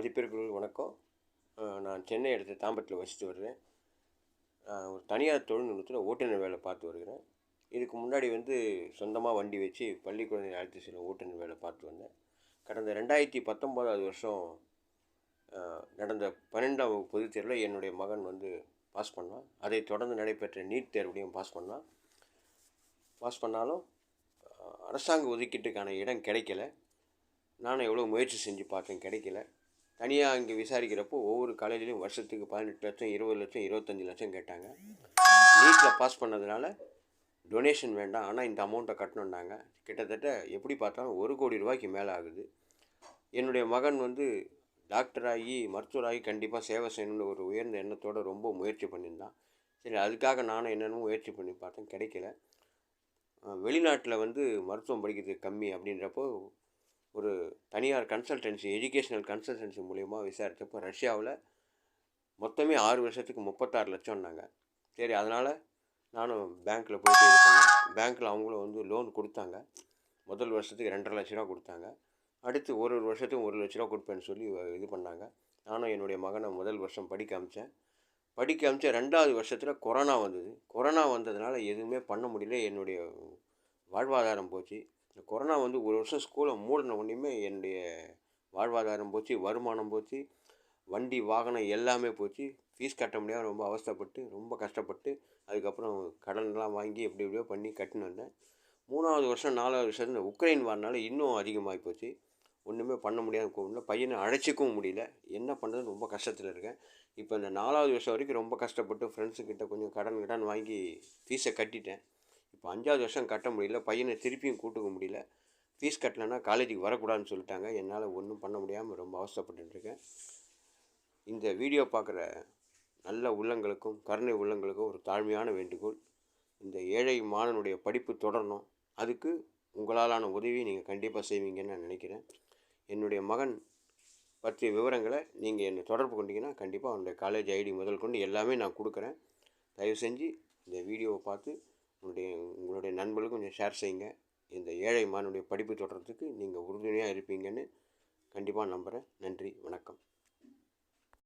மதிப்பிற்குள் வணக்கம். நான் சென்னை அடுத்த தாம்பரத்தில் வசித்து வருகிறேன். ஒரு தனியார் தொழில்நுட்பத்தில் ஓட்டுநர் வேலை பார்த்து வருகிறேன். இதுக்கு முன்னாடி வந்து சொந்தமாக வண்டி வச்சு பள்ளி குழந்தை அழைத்து செல்லும் ஓட்டுநர் வேலை பார்த்து வந்தேன். கடந்த ரெண்டாயிரத்தி பத்தொம்போதாவது வருஷம் நடந்த பன்னெண்டாம் வகுப்பு பொதுத் தேர்வில் என்னுடைய மகன் வந்து பாஸ் பண்ணான். அதை தொடர்ந்து நடைபெற்ற நீட் தேர்வுலையும் பாஸ் பண்ணான். பாஸ் பண்ணாலும் அரசாங்க ஒதுக்கீட்டுக்கான இடம் கிடைக்கல. நானும் எவ்வளோ முயற்சி செஞ்சு பார்த்தேன் கிடைக்கல. தனியாக இங்கே விசாரிக்கிறப்போ ஒவ்வொரு காலேஜ்லேயும் வருஷத்துக்கு பதினெட்டு லட்சம் இருபது லட்சம் இருபத்தஞ்சி லட்சம் கேட்டாங்க. நீட்டில் பாஸ் பண்ணதுனால டொனேஷன் வேண்டாம். ஆனால் இந்த அமௌண்ட்டை கட்டணுன்னாங்க கிட்டத்தட்ட எப்படி பார்த்தாலும் ஒரு கோடி ரூபாய்க்கு மேலே ஆகுது. என்னுடைய மகன் வந்து டாக்டராகி மருத்துவராகி கண்டிப்பாக சேவை செய்யணும்னு ஒரு உயர்ந்த எண்ணத்தோடு ரொம்ப முயற்சி பண்ணியிருந்தான். சரி அதுக்காக நானும் என்னென்னு முயற்சி பண்ணி பார்த்தேன். கிடைக்கல. வெளிநாட்டில் வந்து மருத்துவம் படிக்கிறது கம்மி அப்படின்றப்போ ஒரு தனியார் கன்சல்டன்சி எஜுகேஷ்னல் கன்சல்டன்சி மூலிமா விசாரித்தப்போ ரஷ்யாவில் மொத்தமே ஆறு வருஷத்துக்கு முப்பத்தாறு லட்சம்னாங்க. சரி அதனால் நானும் பேங்க்கில் போயிட்டு இது பண்ணேன். பேங்க்கில் அவங்களும் வந்து லோன் கொடுத்தாங்க. முதல் வருஷத்துக்கு ரெண்டரை லட்ச ரூபா கொடுத்தாங்க. அடுத்து ஒரு ஒரு வருஷத்துக்கு ஒரு லட்ச ரூபா கொடுப்பேன்னு சொல்லி இது பண்ணாங்க. நானும் என்னுடைய மகனை முதல் வருஷம் படிக்க அமிச்சேன். படிக்க அமிச்ச ரெண்டாவது வருஷத்தில் கொரோனா வந்தது. கொரோனா வந்ததுனால எதுவுமே பண்ண முடியல. என்னுடைய வாழ்வாதாரம் போச்சு. இந்த கொரோனா வந்து ஒரு வருஷம் ஸ்கூலை மூடின உடனேயுமே என்னுடைய வாழ்வாதாரம் போச்சு வருமானம் போச்சு வண்டி வாகனம் எல்லாமே போச்சு. ஃபீஸ் கட்ட முடியாமல் ரொம்ப அவஸ்தைப்பட்டு ரொம்ப கஷ்டப்பட்டு அதுக்கப்புறம் கடன்லாம் வாங்கி எப்படி எப்படியோ பண்ணி கட்டின்னு வந்தேன். மூணாவது வருஷம் நாலாவது வருஷம் இந்த உக்ரைன் வரனால இன்னும் அதிகமாகி போச்சு. ஒன்றுமே பண்ண முடியாத முடியல பையனை அழைச்சிக்கவும் முடியல. என்ன பண்ணுறதுன்னு ரொம்ப கஷ்டத்தில் இருக்கேன். இப்போ இந்த நாலாவது வருஷம் வரைக்கும் ரொம்ப கஷ்டப்பட்டு ஃப்ரெண்ட்ஸுக்கிட்ட கொஞ்சம் கடன் கடன் வாங்கி ஃபீஸை கட்டிட்டேன். இப்போ அஞ்சாவது வருஷம் கட்ட முடியல பையனை திருப்பியும் கூட்டுக்க முடியல. ஃபீஸ் கட்டலைன்னா காலேஜுக்கு வரக்கூடாதுன்னு சொல்லிட்டாங்க. என்னால் ஒன்றும் பண்ண முடியாமல் ரொம்ப அவசரப்பட்டுருக்கேன் இந்த வீடியோ பார்க்குற நல்ல உள்ளங்களுக்கும் கருணை உள்ளங்களுக்கும் ஒரு தாழ்மையான வேண்டுகோள். இந்த ஏழை மாணவனுடைய படிப்பு தொடரணும். அதுக்கு உங்களாலான உதவியை நீங்கள் கண்டிப்பாக செய்வீங்கன்னு நான் நினைக்கிறேன். என்னுடைய மகன் பற்றிய விவரங்களை நீங்கள் என்னை தொடர்பு கொண்டீங்கன்னா கண்டிப்பாக அவனுடைய காலேஜ் ஐடி முதல் கொண்டு எல்லாமே நான் கொடுக்குறேன். தயவு செஞ்சு இந்த வீடியோவை பார்த்து உன்னுடைய உங்களுடைய நண்பர்களுக்கும் கொஞ்சம் ஷேர் செய்யுங்க. இந்த ஏழை மாணவனுடைய படிப்பு தொடர்றதுக்கு நீங்கள் உறுதுணையாக இருப்பீங்கன்னு கண்டிப்பாக நம்புகிறேன் நன்றி வணக்கம்.